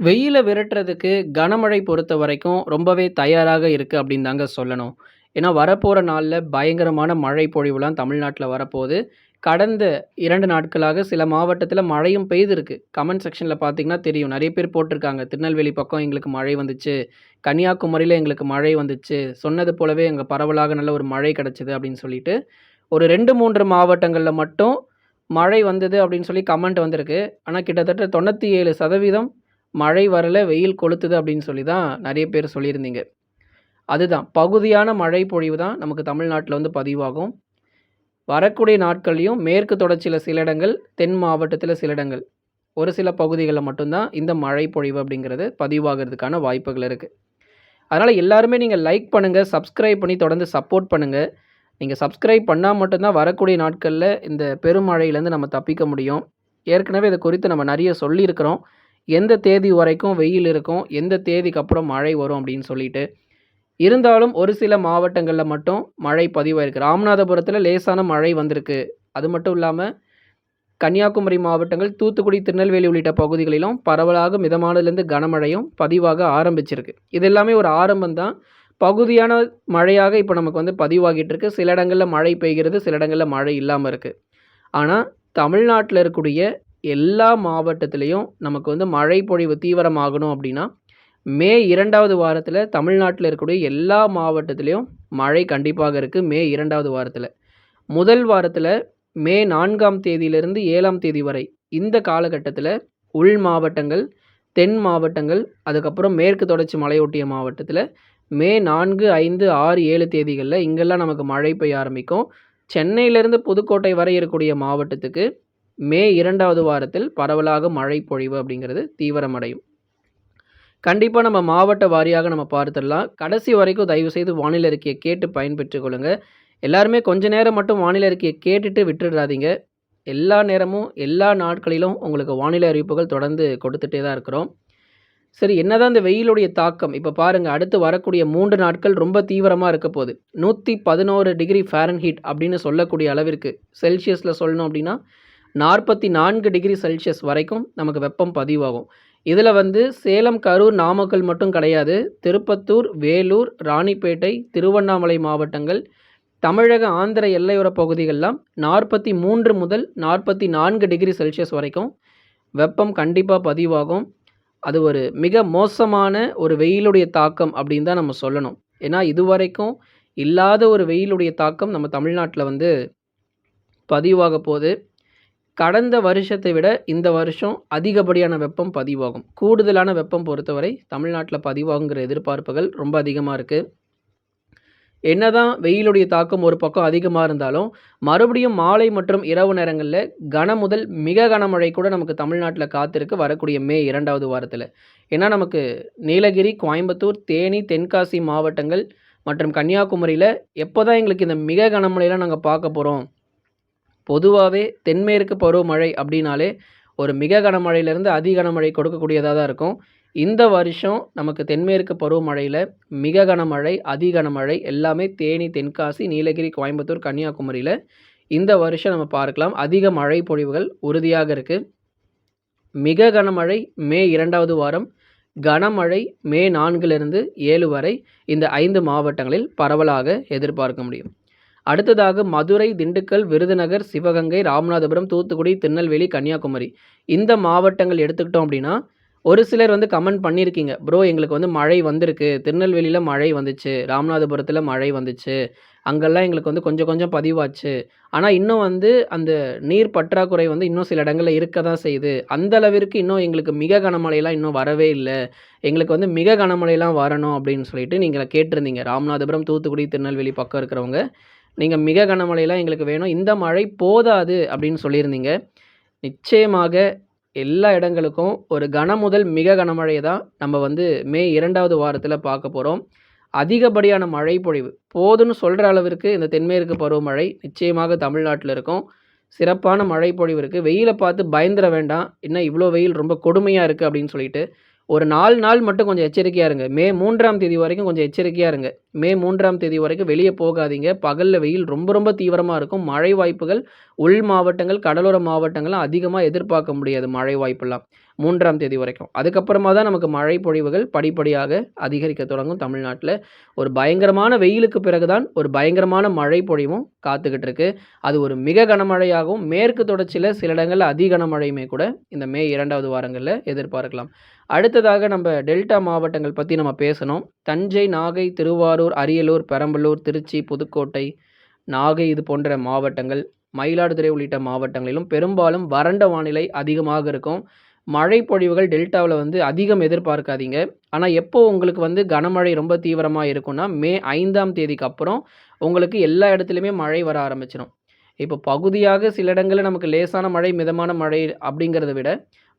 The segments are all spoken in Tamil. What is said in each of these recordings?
வெயில விரட்டுறதுக்கு கனமழை பொறுத்த வரைக்கும் ரொம்பவே தயாராக இருக்குது அப்படின்னு தாங்க சொல்லணும். ஏன்னா வரப்போகிற நாளில் பயங்கரமான மழை பொழிவுலாம் தமிழ்நாட்டில் வரப்போது. கடந்த இரண்டு நாட்களாக சில மாவட்டத்தில் மழையும் பெய்திருக்கு. கமெண்ட் செக்ஷனில் பார்த்தீங்கன்னா தெரியும். நிறைய பேர் போட்டிருக்காங்க. திருநெல்வேலி பக்கம் எங்களுக்கு மழை வந்துச்சு. கன்னியாகுமரியில் எங்களுக்கு மழை வந்துச்சு. சொன்னது போலவே எங்கள் பரவலாக நல்ல ஒரு மழை கிடச்சிது அப்படின்னு சொல்லிட்டு. ஒரு ரெண்டு மூன்று மாவட்டங்களில் மட்டும் மழை வந்தது அப்படின்னு சொல்லி கமெண்ட் வந்திருக்கு. ஆனால் கிட்டத்தட்ட 97% மழை வரல, வெயில் கொளுத்துது அப்படின்னு சொல்லி தான் நிறைய பேர் சொல்லியிருந்தீங்க. அதுதான் பகுதியான மழை பொழிவு தான் நமக்கு தமிழ்நாட்டில் வந்து பதிவாகும். வரக்கூடிய நாட்கள்லயும் மேற்கு தொடர்ச்சியில் சில இடங்கள், தென் மாவட்டத்தில் சில இடங்கள், ஒரு சில பகுதிகளில் மட்டும்தான் இந்த மழை பொழிவு அப்படிங்கிறது பதிவாகிறதுக்கான வாய்ப்புகள் இருக்குது அதனால் எல்லாருமே நீங்கள் லைக் பண்ணுங்கள் சப்ஸ்கிரைப் பண்ணி தொடர்ந்து சப்போர்ட் பண்ணுங்கள் நீங்கள் சப்ஸ்கிரைப் பண்ணால் மட்டும்தான் வரக்கூடிய நாட்களில் இந்த பெருமழையிலேருந்து நம்ம தப்பிக்க முடியும். ஏற்கனவே இது குறித்து நம்ம நிறைய சொல்லியிருக்கிறோம். எந்த தேதி வரைக்கும் வெயில் இருக்கும், எந்த தேதிக்கு அப்புறம் மழை வரும் அப்படின்னு சொல்லிட்டு. இருந்தாலும் ஒரு சில மாவட்டங்களில் மட்டும் மழை பதிவாயிருக்கு. ராமநாதபுரத்தில் லேசான மழை வந்திருக்கு. அது மட்டும் இல்லாமல் கன்னியாகுமரி மாவட்டங்கள், தூத்துக்குடி, திருநெல்வேலி உள்ளிட்ட பகுதிகளிலும் பரவலாக மிதமானதுலேருந்து கனமழையும் பதிவாக ஆரம்பிச்சிருக்கு. இது எல்லாமே ஒரு ஆரம்பம் தான். பகுதியான மழையாக இப்போ நமக்கு வந்து பதிவாகிட்டு இருக்கு. சில இடங்களில் மழை பெய்கிறது, சில இடங்களில் மழை இல்லாமல் இருக்குது ஆனால் தமிழ்நாட்டில் இருக்கக்கூடிய எல்லா மாவட்டத்துலேயும் நமக்கு வந்து மழை பொழிவு தீவிரமாகணும் அப்படின்னா, மே இரண்டாவது வாரத்தில் தமிழ்நாட்டில் இருக்கக்கூடிய எல்லா மாவட்டத்திலயும் மழை கண்டிப்பாக இருக்குது மே இரண்டாவது வாரத்தில் முதல் வாரத்தில் மே நான்காம் தேதியிலிருந்து ஏழாம் தேதி வரை இந்த காலகட்டத்தில் உள் மாவட்டங்கள், தென் மாவட்டங்கள், அதுக்கப்புறம் மேற்கு தொடர்ச்சி மலையொட்டிய மாவட்டத்தில் மே நான்கு ஐந்து ஆறு ஏழு தேதிகளில் இங்கெல்லாம் நமக்கு மழை பெய்ய ஆரம்பிக்கும். சென்னையிலேருந்து புதுக்கோட்டை வரை இருக்கக்கூடிய மாவட்டத்துக்கு மே இரண்டாவது வாரத்தில் பரவலாக மழை பொழிவு அப்படிங்கிறது தீவிரமடையும். கண்டிப்பாக நம்ம மாவட்ட வாரியாக நம்ம பார்த்துடலாம். கடைசி வரைக்கும் தயவுசெய்து வானிலை அறிக்கையை கேட்டு பயன்பெற்று கொள்ளுங்க. எல்லாருமே கொஞ்ச நேரம் மட்டும் வானிலை இருக்கையை கேட்டுட்டு விட்டுடாதீங்க. எல்லா நேரமும், எல்லா நாட்களிலும் உங்களுக்கு வானிலை அறிவிப்புகள் தொடர்ந்து கொடுத்துட்டே தான் இருக்கிறோம். சரி என்னதான் இந்த வெயிலுடைய தாக்கம் இப்போ பாருங்கள் அடுத்து வரக்கூடிய மூன்று நாட்கள் ரொம்ப தீவிரமாக இருக்க போது. 111 டிகிரி ஃபேரன்ஹீட் அப்படின்னு சொல்லக்கூடிய அளவிற்கு செல்சியஸில் சொல்லணும் அப்படின்னா 44 டிகிரி செல்சியஸ் வரைக்கும் நமக்கு வெப்பம் பதிவாகும். இதில் வந்து சேலம், கரூர், நாமக்கல் மட்டும் கிடையாது. திருப்பத்தூர், வேலூர், ராணிப்பேட்டை, திருவண்ணாமலை மாவட்டங்கள், தமிழக, ஆந்திர எல்லையோர பகுதிகள்லாம் 43 முதல் 44 டிகிரி செல்சியஸ் வரைக்கும் வெப்பம் கண்டிப்பாக பதிவாகும். அது ஒரு மிக மோசமான ஒரு வெயிலுடைய தாக்கம் அப்படின்னு தான் நம்ம சொல்லணும். ஏன்னா இதுவரைக்கும் இல்லாத ஒரு வெயிலுடைய தாக்கம் நம்ம தமிழ்நாட்டில் வந்து பதிவாக போகுது கடந்த வருஷத்தை விட இந்த வருஷம் அதிகப்படியான வெப்பம் பதிவாகும். கூடுதலான வெப்பம் பொறுத்தவரை தமிழ்நாட்டில் பதிவாகுங்கிற எதிர்பார்ப்புகள் ரொம்ப அதிகமாக இருக்குது என்னதான் வெயிலுடைய தாக்கம் ஒரு பக்கம் அதிகமாக இருந்தாலும், மறுபடியும் மாலை மற்றும் இரவு நேரங்களில் கன முதல் மிக கனமழை கூட நமக்கு தமிழ்நாட்டில் காத்திருக்கு வரக்கூடிய மே இரண்டாவது வாரத்தில். ஏன்னா நமக்கு நீலகிரி, கோயம்புத்தூர், தேனி, தென்காசி மாவட்டங்கள் மற்றும் கன்னியாகுமரியில் எப்போ தான் எங்களுக்கு இந்த மிக கனமழையெல்லாம் நாங்கள் பார்க்க போகிறோம் பொதுவாகவே தென்மேற்கு பருவமழை அப்படின்னாலே ஒரு மிக கனமழையிலேருந்து அதி கனமழை கொடுக்கக்கூடியதாக தான் இருக்கும். இந்த வருஷம் நமக்கு தென்மேற்கு பருவமழையில் மிக கனமழை, அதி கனமழை எல்லாமே தேனி, தென்காசி, நீலகிரி, கோயம்புத்தூர், கன்னியாகுமரியில் இந்த வருஷம் நம்ம பார்க்கலாம். அதிக மழை பொழிவுகள் உறுதியாக இருக்குது மிக கனமழை மே இரண்டாவது வாரம், கனமழை மே 4லிருந்து 7 வரை இந்த ஐந்து மாவட்டங்களில் பரவலாக எதிர்பார்க்க முடியும். அடுத்ததாக மதுரை, திண்டுக்கல், விருதுநகர், சிவகங்கை, ராமநாதபுரம், தூத்துக்குடி, திருநெல்வேலி, கன்னியாகுமரி இந்த மாவட்டங்கள் எடுத்துக்கிட்டோம் அப்படின்னா, ஒரு சிலர் வந்து கமெண்ட் பண்ணியிருக்கீங்க. ப்ரோ எங்களுக்கு வந்து மழை வந்திருக்கு. திருநெல்வேலியில் மழை வந்துச்சு. ராமநாதபுரத்தில் மழை வந்துச்சு. அங்கெல்லாம் எங்களுக்கு வந்து கொஞ்சம் கொஞ்சம் பதிவாச்சு. ஆனால் இன்னும் வந்து அந்த நீர் பற்றாக்குறை வந்து இன்னும் சில இடங்களில் இருக்க தான் செய்யுது. அந்த அளவிற்கு இன்னும் எங்களுக்கு மிக கனமழையெல்லாம் இன்னும் வரவே இல்லை எங்களுக்கு வந்து மிக கனமழையெல்லாம் வரணும் அப்படின்னு சொல்லிட்டு நீங்கள் கேட்டிருந்தீங்க. ராமநாதபுரம், தூத்துக்குடி, திருநெல்வேலி பக்கம் இருக்கிறவங்க. நீங்கள் மிக கனமழையெல்லாம் எங்களுக்கு வேணும். இந்த மழை போதாது அப்படின்னு சொல்லியிருந்தீங்க. நிச்சயமாக எல்லா இடங்களுக்கும் ஒரு கன முதல் மிக கனமழையை தான் நம்ம வந்து மே இரண்டாவது வாரத்தில் பார்க்க போகிறோம் அதிகப்படியான மழை பொழிவு போதும்னு சொல்கிற அளவிற்கு இந்த தென்மேற்கு பருவமழை நிச்சயமாக தமிழ்நாட்டில் இருக்கும். சிறப்பான மழை பொழிவு இருக்குது வெயிலை பார்த்து பயந்துட வேண்டாம். என்ன இவ்வளோ வெயில் ரொம்ப கொடுமையாக இருக்குது அப்படின்னு சொல்லிட்டு. ஒரு நாலு நாள் மட்டும் கொஞ்சம் எச்சரிக்கையா இருங்க. மே மூன்றாம் தேதி வரைக்கும் கொஞ்சம் எச்சரிக்கையா இருங்க. மே மூன்றாம் தேதி வரைக்கும் வெளியே போகாதீங்க. பகலில் வெயில் ரொம்ப ரொம்ப தீவிரமாக இருக்கும். மழை வாய்ப்புகள் உள் மாவட்டங்கள், கடலோர மாவட்டங்கள்லாம் அதிகமாக எதிர்பார்க்க முடியாது மழை வாய்ப்பெல்லாம். மூன்றாம் தேதி வரைக்கும். அதுக்கப்புறமா தான் நமக்கு மழை பொழிவுகள் படிப்படியாக அதிகரிக்க தொடங்கும் தமிழ்நாட்டில். ஒரு பயங்கரமான வெயிலுக்கு பிறகுதான் ஒரு பயங்கரமான மழை பொழிவும் காத்துக்கிட்டு இருக்கு. அது ஒரு மிக கனமழையாகவும் மேற்கு தொடர்ச்சியில் சில இடங்களில் அதி கனமழையுமே கூட இந்த மே இரண்டாவது வாரங்களில் எதிர்பார்க்கலாம். அடுத்ததாக நம்ம டெல்டா மாவட்டங்கள் பற்றி நம்ம பேசணும். தஞ்சை நாகை திருவாரூர் அரியலூர் பெரம்பலூர் திருச்சி புதுக்கோட்டை நாகை இது போன்ற மாவட்டங்கள் மயிலாடுதுறை உள்ளிட்ட மாவட்டங்களிலும் பெரும்பாலும் வறண்ட வானிலை அதிகமாக இருக்கும். மழை பொழிவுகள் டெல்டாவில் வந்து அதிகம் எதிர்பார்க்காதீங்க. ஆனால் எப்போ உங்களுக்கு வந்து கனமழை ரொம்ப தீவிரமாக இருக்கும்னா மே ஐந்தாம் தேதிக்கு அப்புறம் உங்களுக்கு எல்லா இடத்துலையுமே மழை வர ஆரம்பிச்சிடும் இப்போ பகுதியாக சில இடங்களில் நமக்கு லேசான மழை மிதமான மழை அப்படிங்கிறத விட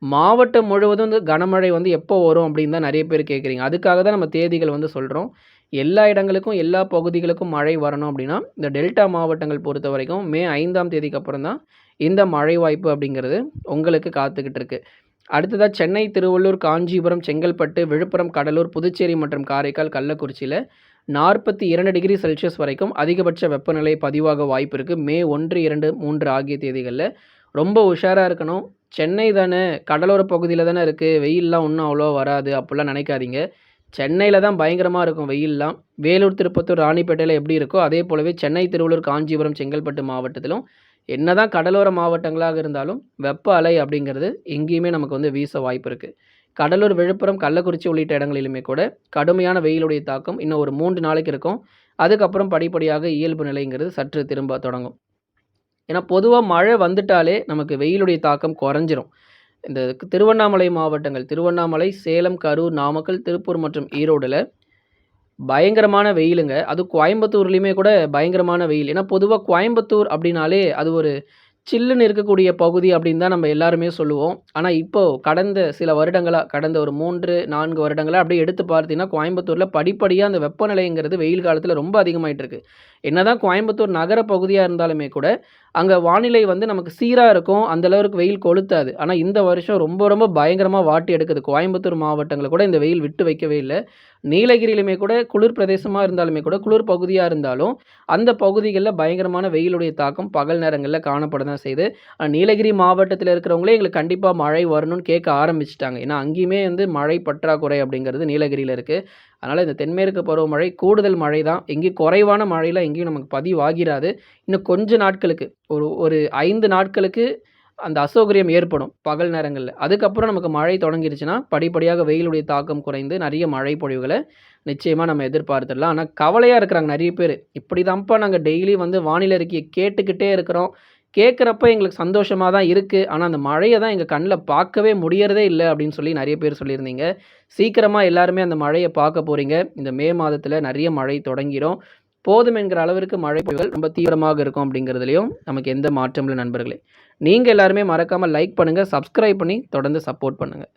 மாவட்டம் முழுவதும் வந்து கனமழை வந்து எப்போ வரும் அப்படின்னு தான் நிறைய பேர் கேட்குறீங்க. அதுக்காக தான் நம்ம தேதிகள் வந்து சொல்கிறோம் எல்லா இடங்களுக்கும் எல்லா பகுதிகளுக்கும் மழை வரணும் அப்படின்னா இந்த டெல்டா மாவட்டங்கள் பொறுத்த வரைக்கும் மே ஐந்தாம் தேதிக்கு அப்புறம் தான் இந்த மழை வாய்ப்பு அப்படிங்கிறது உங்களுக்கு காத்துக்கிட்டு இருக்குது அடுத்ததாக சென்னை திருவள்ளூர் காஞ்சிபுரம் செங்கல்பட்டு விழுப்புரம் கடலூர் புதுச்சேரி மற்றும் காரைக்கால் கள்ளக்குறிச்சியில் நாற்பத்தி இரண்டு டிகிரி செல்சியஸ் வரைக்கும் அதிகபட்ச வெப்பநிலை பதிவாக வாய்ப்பு இருக்குது மே ஒன்று இரண்டு மூன்று ஆகிய தேதிகளில். ரொம்ப உஷாராக இருக்கணும். சென்னை தானே கடலோர பகுதியில் தானே இருக்குது வெயில்லாம் ஒன்றும் அவ்வளோ வராது அப்படிலாம் நினைக்காதீங்க. சென்னையில் தான் பயங்கரமாக இருக்கும் வெயில்லாம். வேலூர் திருப்பத்தூர் ராணிப்பேட்டையில் எப்படி இருக்கோ அதே போலவே சென்னை திருவள்ளூர் காஞ்சிபுரம் செங்கல்பட்டு மாவட்டத்திலும் என்னதான் கடலோர மாவட்டங்களாக இருந்தாலும் வெப்ப அலை அப்படிங்கிறது எங்கேயுமே நமக்கு வந்து வீச வாய்ப்பு இருக்குது கடலூர் விழுப்புரம் கள்ளக்குறிச்சி உள்ளிட்ட இடங்களிலுமே கூட கடுமையான வெயிலுடைய தாக்கம் இன்னும் ஒரு மூன்று நாளைக்கு இருக்கும். அதுக்கப்புறம் படிப்படியாக இயல்பு நிலைங்கிறது சற்று திரும்ப தொடங்கும். ஏன்னா பொதுவாக மழை வந்துட்டாலே நமக்கு வெயிலுடைய தாக்கம் குறைஞ்சிரும். இந்த திருவண்ணாமலை மாவட்டங்கள் திருவண்ணாமலை சேலம் கரூர் நாமக்கல் திருப்பூர் மற்றும் ஈரோடில் பயங்கரமான வெயிலுங்க. அது கோயம்புத்தூர்லேயுமே கூட பயங்கரமான வெயில். ஏன்னா பொதுவாக கோயம்புத்தூர் அப்படின்னாலே அது ஒரு சில்லுன்னு இருக்கக்கூடிய பகுதி அப்படின்னு தான் நம்ம எல்லாருமே சொல்லுவோம். ஆனால் இப்போது கடந்த சில வருடங்களாக கடந்த ஒரு மூன்று நான்கு வருடங்களாக அப்படியே எடுத்து பார்த்தீங்கன்னா கோயம்புத்தூரில் படிப்படியாக அந்த வெப்பநிலைங்கிறது வெயில் காலத்தில் ரொம்ப அதிகமாயிட்டு இருக்கு. என்னதான் கோயம்புத்தூர் நகர பகுதியாக இருந்தாலுமே கூட அங்கே வானிலை வந்து நமக்கு சீராக இருக்கும் அந்தளவுக்கு வெயில் கொளுத்தாது. ஆனால் இந்த வருஷம் ரொம்ப ரொம்ப பயங்கரமாக வாட்டி எடுக்குது. கோயம்புத்தூர் மாவட்டங்களை கூட இந்த வெயில் விட்டு வைக்கவே இல்லை. நீலகிரியிலுமே கூட குளிர் பிரதேசமாக இருந்தாலுமே கூட குளிர் பகுதியாக இருந்தாலும் அந்த பகுதிகளில் பயங்கரமான வெயிலுடைய தாக்கம் பகல் நேரங்களில் காணப்பட தான் செய்யுது நீலகிரி மாவட்டத்தில் இருக்கிறவங்களே எங்களுக்கு கண்டிப்பாக மழை வரணும்னு கேட்க ஆரம்பிச்சிட்டாங்க. ஏன்னா அங்கேயுமே வந்து மழை பற்றாக்குறை அப்படிங்கிறது நீலகிரியில் இருக்குது அதனால் இந்த தென்மேற்கு பருவமழை கூடுதல் மழை தான் எங்கேயும் குறைவான மழையெல்லாம் எங்கேயும் நமக்கு பதிவாகிறாது இன்னும் கொஞ்ச நாட்களுக்கு ஒரு ஒரு ஐந்து நாட்களுக்கு அந்த அசௌகரியம் ஏற்படும் பகல் நேரங்களில். அதுக்கப்புறம் நமக்கு மழை தொடங்கிருச்சுன்னா படிப்படியாக வெயிலுடைய தாக்கம் குறைந்து நிறைய மழை பொழிவுகளை நிச்சயமாக நம்ம எதிர்பார்த்துடலாம். ஆனால் கவலையாக இருக்கிறாங்க நிறைய பேர். இப்படி தான்ப்பா நாங்கள் டெய்லி வந்து வானிலை அறிக்கையை கேட்டுக்கிட்டே இருக்கிறோம். கேட்குறப்ப எங்களுக்கு சந்தோஷமாக தான் இருக்குது ஆனால் அந்த மழையை தான் எங்கள் கண்ணில் பார்க்கவே முடியறதே இல்லை அப்படின்னு சொல்லி நிறைய பேர் சொல்லியிருந்தீங்க. சீக்கிரமாக எல்லாருமே அந்த மழையை பார்க்க போகிறீங்க இந்த மே மாதத்தில் நிறைய மழை தொடங்கிடும் போதும் என்கிற அளவிற்கு மழை பொழிவுகள் ரொம்ப தீவிரமாக இருக்கும் அப்படிங்கிறதுலையும் நமக்கு எந்த மாற்றமும் இல்லை நண்பர்களே. நீங்கள் எல்லாருமே மறக்காமல் லைக் பண்ணுங்கள் சப்ஸ்கிரைப் பண்ணி தொடர்ந்து சப்போர்ட் பண்ணுங்கள்